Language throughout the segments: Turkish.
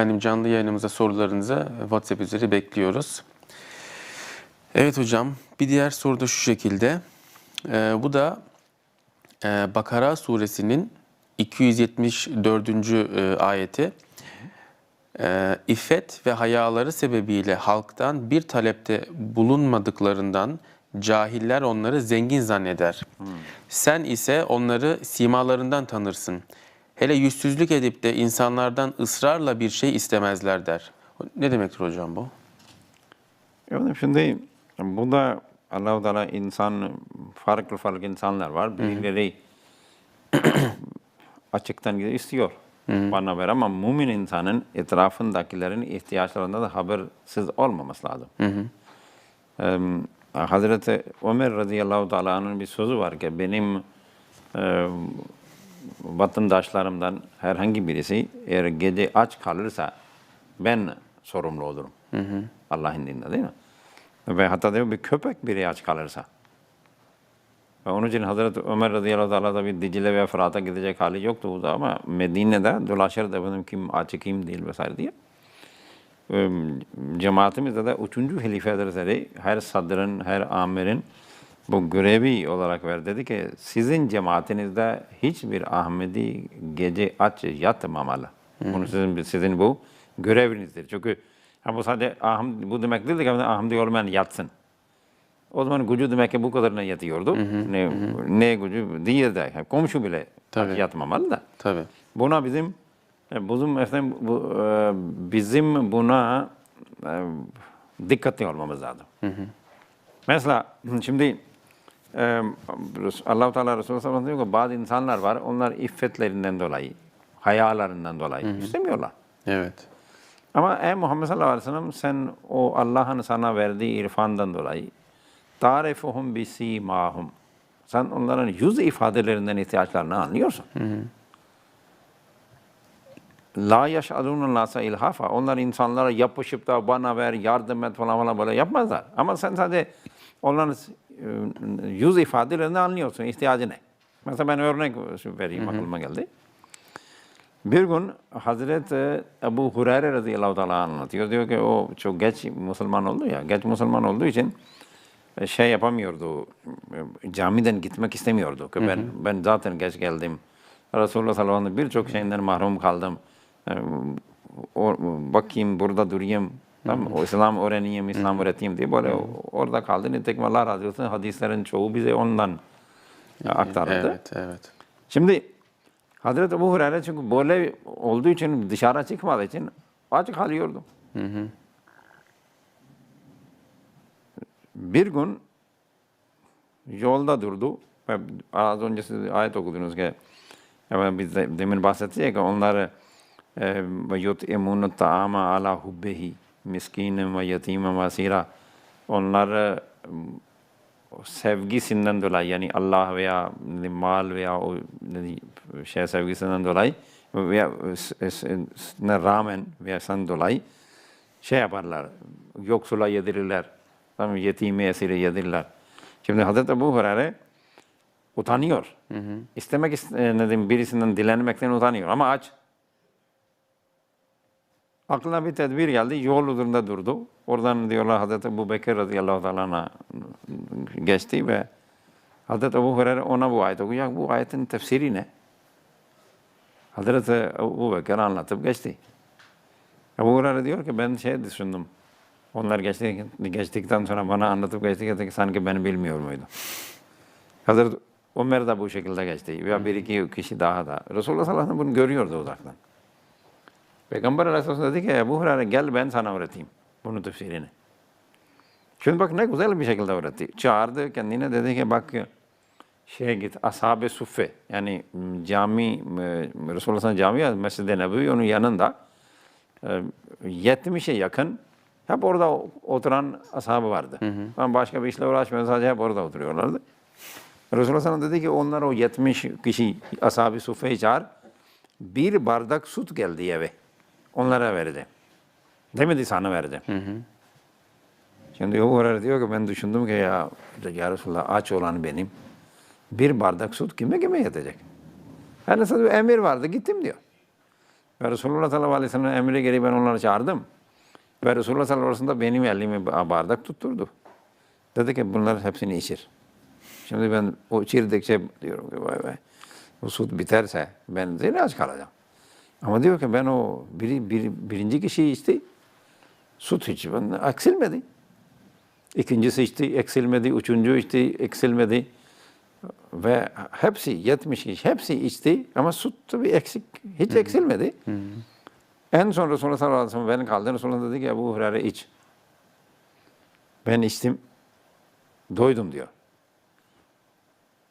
Efendim canlı yayınımıza sorularınızı WhatsApp üzeri bekliyoruz. Evet hocam bir diğer soru da şu şekilde. Ee, bu da e, Bakara suresinin 274. e, ayeti. Ee, İffet ve hayaları sebebiyle halktan bir talepte bulunmadıklarından cahiller onları zengin zanneder. Sen ise onları simalarından tanırsın. Hele yüzsüzlük edip de insanlardan ısrarla bir şey istemezler der. Ne demektir hocam bu? Efendim şimdi bu da Allah-u Teala insan, farklı farklı insanlar var. Birileri açıktan istiyor bana ver ama mümin insanın etrafındakilerin ihtiyaçlarında da habersiz olmaması lazım. Ee, Hazreti Ömer radıyallahu teala'nın bir sözü var ki benim e, vatandaşlarımdan herhangi birisi eğer gece aç kalırsa ben sorumlu olurum. Allah'ın dininde değil mi? Ve hatta diyor bir köpek biri aç kalırsa. Ve onun için Hazreti Ömer radıyallahu teala da bir Dicle ve Fırat'a gidecek hali yoktu o da ama Medine'de dolaşırdı efendim kim aç kim değil vesaire diye. Cemaatimizde de üçüncü halife hazretleri her sadrın, her amirin bu görevi olarak ver dedi ki sizin cemaatinizde hiçbir Ahmedi gece aç yatmamalı. Bunu sizin, sizin bu görevinizdir. Çünkü ha bu sadece Ahmet, bu demek değil ki Ahmedi olmayan yatsın. O zaman gücü demek ki bu kadarına yatıyordu. Ne, ne gücü değil de yani komşu bile Tabii. yatmamalı da. Tabii. Buna bizim e, bizim efendim bu, e, bizim buna e, dikkatli olmamız lazım. Mesela şimdi e, Allah Teala Resulü sallallahu aleyhi ve sellem diyor ki bazı insanlar var. Onlar iffetlerinden dolayı, hayalarından dolayı istemiyorlar. Evet. Ama ey Muhammed sallallahu aleyhi ve sellem sen o Allah'ın sana verdiği irfandan dolayı tarifuhum bisimahum. Sen onların yüz ifadelerinden ihtiyaçlarını anlıyorsun. La yaşadûnun nasa ilhafa. Onlar insanlara yapışıp da bana ver, yardım et falan falan böyle yapmazlar. Ama sen sadece onların yüz ifadelerini anlıyorsun, ihtiyacı ne? Mesela ben örnek vereyim, aklıma geldi. Bir gün Hazreti Ebu Hureyre radıyallahu teala anlatıyor. Diyor ki o çok geç Müslüman oldu ya. Geç Müslüman olduğu için e, şey yapamıyordu. e, Camiden gitmek istemiyordu. Ki ben ben zaten geç geldim. Resulullah sallallahu aleyhi ve sellem birçok şeyinden mahrum kaldım. E, O, bakayım burada durayım. Tamam, o İslam öğreneyim, İslam öğreteyim diye böyle orada kaldı. Nitekim Allah razı olsun hadislerin çoğu bize ondan aktarıldı. Evet, evet. Şimdi Hazreti Ebu Hureyre çünkü böyle olduğu için dışarı çıkmadığı için aç kalıyordu. Bir gün yolda durdu. Az önce siz ayet okudunuz ki biz de demin bahsettik ya ki onlar ve yut'imunu ta'ama ala hubbehi miskinen ve yetimen ve asira onları o sevgisinden dolayı yani Allah veya mal veya o şey sevgisinden dolayı veya s- ne rağmen veya sen dolayı şey yaparlar. Yoksula yedirirler. Tamam, yetime esire yedirirler. Şimdi Hazreti Ebu Hureyre utanıyor. İstemek ist- e, ne diyeyim, birisinden dilenmekten utanıyor ama aç. Aklına bir tedbir geldi. Yol üzerinde durdu. Oradan diyorlar Hazreti Ebu Bekir radıyallahu teala geçti ve Hazreti Ebu Hureyre ona bu ayet okuyor. Bu ayetin tefsiri ne? Hazreti Ebu Bekir anlatıp geçti. Ebu Hureyre diyor ki ben şey düşündüm. Onlar geçti, geçtikten sonra bana anlatıp geçti ki sanki ben bilmiyor muydu? Hazreti Ömer de bu şekilde geçti. Veya bir iki kişi daha da. Resulullah sallallahu aleyhi ve sellem bunu görüyordu uzaktan. Peygamber aleyhisselam dedi ki Ebu Hureyre gel ben sana öğreteyim bunun tefsirini. Şimdi bak ne güzel bir şekilde öğretti. Çağırdı kendine dedi ki bak şeye git ashab-ı suffe yani cami m, Resulullah sallallahu cami Mescid-i Nebevi onun yanında e, 70'e yakın hep orada oturan ashabı vardı. Ama başka bir işle uğraşmıyor sadece hep orada oturuyorlardı. Resulullah sallallahu dedi ki onlar o 70 kişi ashab-ı suffeyi çağır. Bir bardak süt geldi eve. Onlara verdi. Demedi sana verdi. Şimdi o Hureyre diyor ki ben düşündüm ki ya, ya Resulallah aç olan benim. Bir bardak süt kime kime yetecek? Her neyse bir emir vardı gittim diyor. Ve Resulullah sallallahu aleyhi ve sellem emri gereği ben onları çağırdım. Ve Resulullah sallallahu aleyhi ve sellem benim elimi bardak tutturdu. Dedi ki bunlar hepsini içir. Şimdi ben o içirdikçe diyorum ki vay vay. Bu süt biterse ben zira aç kalacağım. Ama diyor ki ben o biri, biri, birinci kişi içti. Süt içi. Ben eksilmedi. İkincisi içti, eksilmedi. Üçüncü içti, eksilmedi. Ve hepsi 70 kişi, hepsi içti ama süt tabii eksik, hiç eksilmedi. En son Resulullah sallallahu aleyhi ve sellem beni kaldırdı. Resulullah dedi ki Ebu Hureyre iç. Ben içtim, doydum diyor.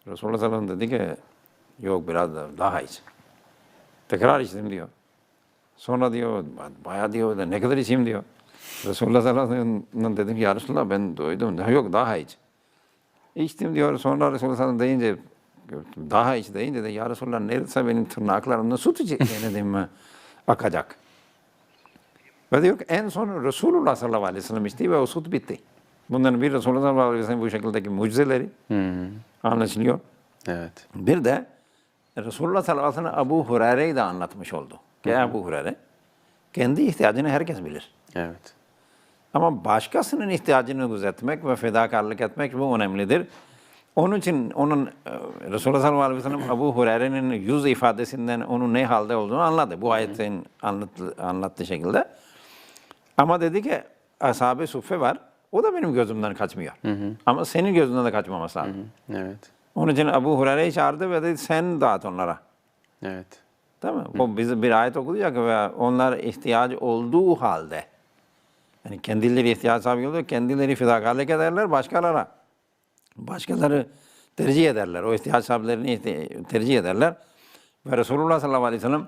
Resulullah sallallahu aleyhi ve sellem dedi ki yok biraz da daha iç. Tekrar içtim diyor. Sonra diyor bayağı diyor da ne kadar içeyim diyor. Resulullah sallallahu aleyhi ve sellem dedim ya Resulullah ben doydum. Yok daha iç. İçtim diyor. Sonra Resulullah sallallahu aleyhi ve sellem deyince daha iç deyince de ya Resulullah neredeyse benim tırnaklarımda içi dedim akacak. Ve diyor ki en son Resulullah sallallahu aleyhi ve sellem içti ve o süt bitti. Bunların bir Resulullah sallallahu aleyhi ve sellem bu şekildeki mucizeleri anlaşılıyor. Evet. Bir de Resulullah sallallahu aleyhi ve sellem Ebu Hureyre'yi de anlatmış oldu. Ki Ebu Hureyre kendi ihtiyacını herkes bilir. Evet. Ama başkasının ihtiyacını gözetmek ve fedakarlık etmek bu önemlidir. Onun için onun e, Resulullah sallallahu aleyhi ve sellem Ebu Hureyre'nin yüz ifadesinden onun ne halde olduğunu anladı. Bu ayetin anlattı, anlattığı şekilde. Ama dedi ki ashab-ı suffe var. O da benim gözümden kaçmıyor. Ama senin gözünden de kaçmaması lazım. Evet. Onun için Ebu Hureyre'yi çağırdı ve dedi sen dağıt onlara. Evet. Değil mi? Bu bize bir ayet okuyacak ve onlar ihtiyacı olduğu halde yani kendileri ihtiyaç sahibi oluyor, kendileri fedakarlık ederler başkalara. Başkaları tercih ederler. O ihtiyaç sahiplerini ihti- tercih ederler. Ve Resulullah sallallahu aleyhi ve sellem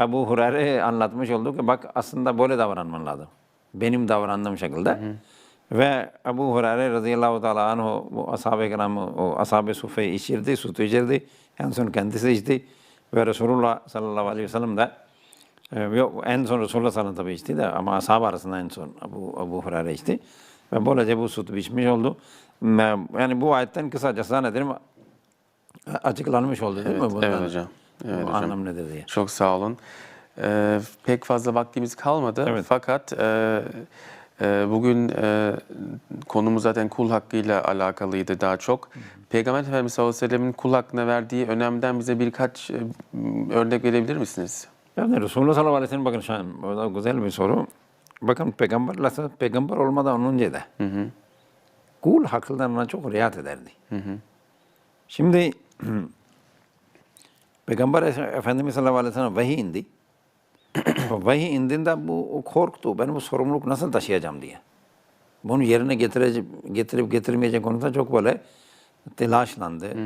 Ebu Hureyre anlatmış oldu ki bak aslında böyle davranman lazım. Benim davrandığım şekilde. Ve Ebu Hureyre radıyallahu teala anhu bu ashab-ı kiramı, o ashab-ı suffeyi içirdi, sütü içirdi. En son kendisi içti. Ve Resulullah sallallahu aleyhi ve sellem de ee, yok en son Resulullah sallallahu aleyhi ve sellem içti de ama ashab arasında en son Abu, Abu Hureyre içti. Ve böylece bu sütü içmiş oldu. Yani bu ayetten kısaca zannederim açıklanmış oldu değil mi? Evet, Bundan? evet hocam. Evet hocam. anlam nedir diye. Çok sağ olun. Ee, pek fazla vaktimiz kalmadı. Evet. Fakat e, e, bugün e, konumuz zaten kul hakkıyla alakalıydı daha çok. Peygamber Efendimiz sallallahu aleyhi ve sellem'in kul hakkına verdiği önemden bize birkaç e, örnek verebilir misiniz? Yani Resulullah sallallahu aleyhi ve sellem bakın şu an burada güzel bir soru. Bakın peygamber, peygamber olmadan önce de kul haklarına çok riayet ederdi. Şimdi Peygamber Efendimiz sallallahu aleyhi ve sellem vahiy indi. Vahiy indiğinde bu korktu. Ben bu sorumluluk nasıl taşıyacağım diye. Bunu yerine getirece, getirip getirmeyecek konusunda çok böyle telaşlandı.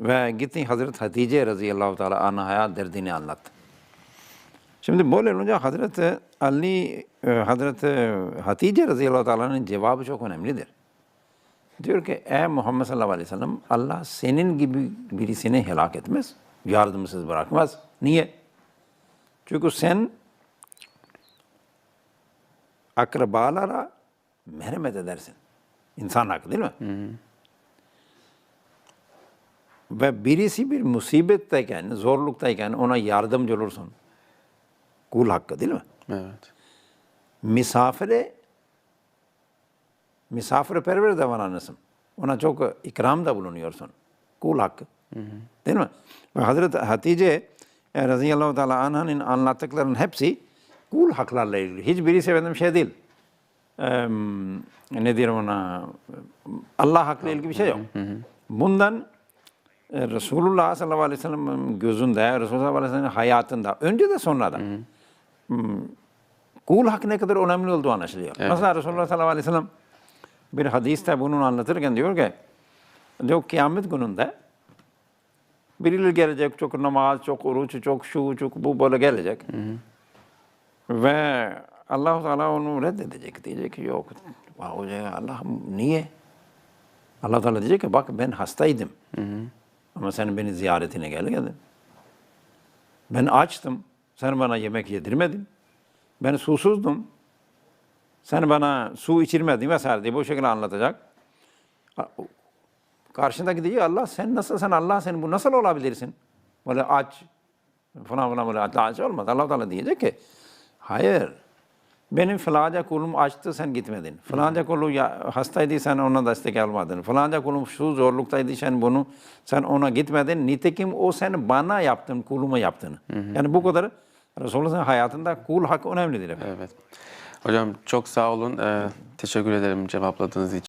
Ve gitti Hazreti Hatice radıyallahu teala anhaya derdini anlattı. Şimdi böyle olunca Hazreti Ali, e, Hazreti Hatice radıyallahu teala'nın cevabı çok önemlidir. Diyor ki ey Muhammed sallallahu aleyhi ve sellem Allah senin gibi birisini helak etmez, yardımsız bırakmaz. Niye? Çünkü sen akrabalara merhamet edersin. İnsan hakkı değil mi? Ve birisi bir musibetteyken, zorluktayken ona yardımcı olursun. Kul hakkı değil mi? Evet. misafire misafirperver davranırsın. Ona çok ikram da bulunuyorsun. Kul hakkı. Değil mi? Hazreti Hatice e, radıyallahu teala anh'ın anlattıklarının hepsi kul haklarla ilgili. Hiçbirisi efendim şey değil. Eee ne diyelim ona Allah hakkıyla ilgili bir şey yok. Bundan e, Resulullah sallallahu aleyhi ve sellem gözünde, Resulullah sallallahu aleyhi ve sellem hayatında, önce de sonra da kul hakkı ne kadar önemli olduğu anlaşılıyor. Mesela Resulullah sallallahu aleyhi ve sellem bir hadiste bunu anlatırken diyor ki, diyor kıyamet gününde birileri gelecek, çok namaz, çok oruç, çok şu, çok bu böyle gelecek. Ve allah Teala onu reddedecek. Diyecek ki yok, Allah niye? allah Teala diyecek ki bak ben hastaydım. Ama sen beni ziyaretine gelmedin. Ben açtım. Sen bana yemek yedirmedin. Ben susuzdum. Sen bana su içirmedin vesaire diye bu şekilde anlatacak. Karşındaki diyor Allah sen nasıl sen Allah sen bu nasıl olabilirsin? Böyle aç, Falan falan böyle aç olmaz. Allah Teala diyecek ki hayır benim falanca kulum açtı sen gitmedin. Falanca kulu hastaydı sen ona destek almadın. Falanca kulum şu zorluktaydı sen bunu sen ona gitmedin. Nitekim o sen bana yaptın, kuluma yaptın. Yani bu kadar Resulullah'ın hayatında kul hakkı önemlidir efendim. Evet. Hocam çok sağ olun. Ee, teşekkür ederim cevapladığınız için.